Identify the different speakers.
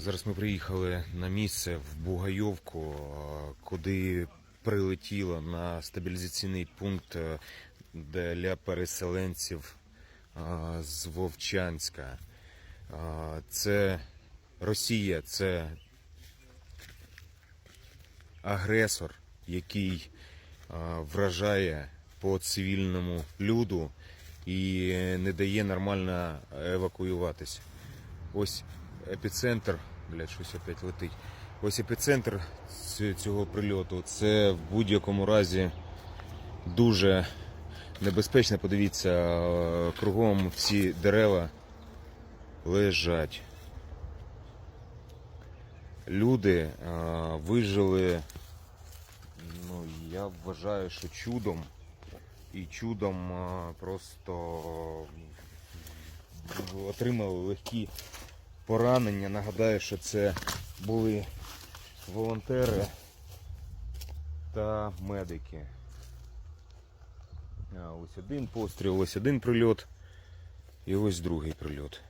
Speaker 1: Зараз ми приїхали на місце в Бугайовку, куди прилетіло на стабілізаційний пункт е, для переселенців з Вовчанська. Це Росія, це агресор, який вражає по цивільному люду і не дає нормально евакуюватися. Ось епіцентр, блядь, щось опять летить. Ось епіцентр цього прильоту. Це в будь-якому разі дуже небезпечно. Подивіться, е, кругом всі дерева лежать. Люди е, вижили, ну, я вважаю, що чудом. І чудом е, просто отримали легкі поранення. Нагадаю, що це були волонтери та медики. А, ось один постріл, ось один прильот і ось другий прильот.